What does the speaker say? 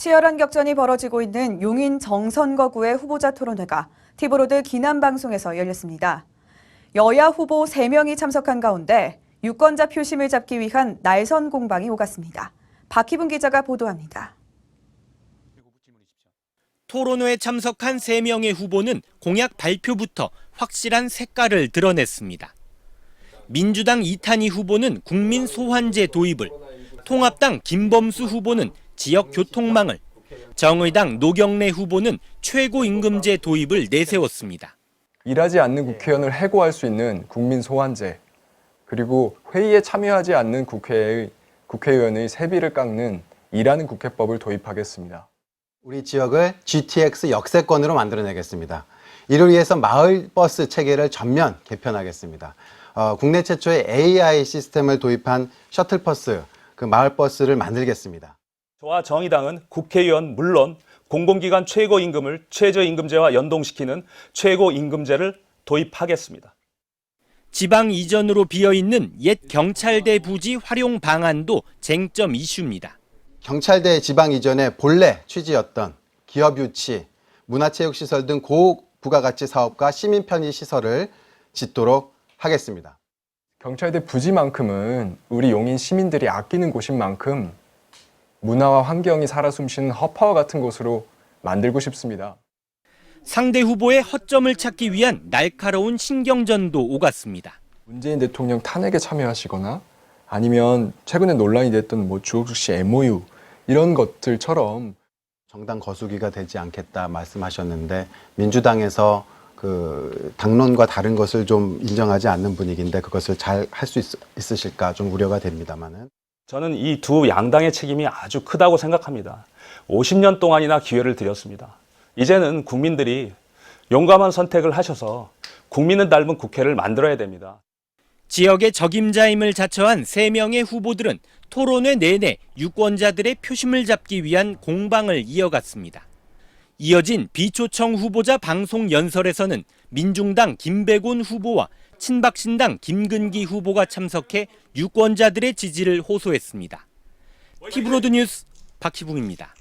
치열한 격전이 벌어지고 있는 용인 정선거구의 후보자 토론회가 티브로드 기남방송에서 열렸습니다. 여야 후보 3명이 참석한 가운데 유권자 표심을 잡기 위한 날선 공방이 오갔습니다. 박희분 기자가 보도합니다. 토론회에 참석한 3명의 후보는 공약 발표부터 확실한 색깔을 드러냈습니다. 민주당 이탄희 후보는 국민 소환제 도입을, 통합당 김범수 후보는 지역 교통망을, 정의당 노경래 후보는 최고임금제 도입을 내세웠습니다. 일하지 않는 국회의원을 해고할 수 있는 국민 소환제, 그리고 회의에 참여하지 않는 국회의, 국회의원의 세비를 깎는 일하는 국회법을 도입하겠습니다. 우리 지역을 GTX 역세권으로 만들어내겠습니다. 이를 위해서 마을버스 체계를 전면 개편하겠습니다. 어, 국내 최초의 AI 시스템을 도입한 셔틀버스, 그 마을버스를 만들겠습니다. 저와 정의당은 국회의원 물론 공공기관 최고임금을 최저임금제와 연동시키는 최고임금제를 도입하겠습니다. 지방 이전으로 비어있는 옛 경찰대 부지 활용 방안도 쟁점 이슈입니다. 경찰대 지방 이전의 본래 취지였던 기업 유치, 문화체육시설 등 고부가가치 사업과 시민 편의 시설을 짓도록 하겠습니다. 경찰대 부지만큼은 우리 용인 시민들이 아끼는 곳인 만큼 문화와 환경이 살아 숨쉬는 허파와 같은 곳으로 만들고 싶습니다. 상대 후보의 허점을 찾기 위한 날카로운 신경전도 오갔습니다. 문재인 대통령 탄핵에 참여하시거나 아니면 최근에 논란이 됐던 뭐 주옥수 씨 MOU 이런 것들처럼 정당 거수기가 되지 않겠다 말씀하셨는데 민주당에서 그 당론과 다른 것을 좀 인정하지 않는 분위기인데 그것을 잘 할 수 있으실까 좀 우려가 됩니다만은 저는 이 두 양당의 책임이 아주 크다고 생각합니다. 50년 동안이나 기회를 드렸습니다. 이제는 국민들이 용감한 선택을 하셔서 국민을 닮은 국회를 만들어야 됩니다. 지역의 적임자임을 자처한 3명의 후보들은 토론회 내내 유권자들의 표심을 잡기 위한 공방을 이어갔습니다. 이어진 비초청 후보자 방송 연설에서는 민중당 김백운 후보와 친박신당 김근기 후보가 참석해 유권자들의 지지를 호소했습니다. 티브로드 뉴스 박희붕입니다.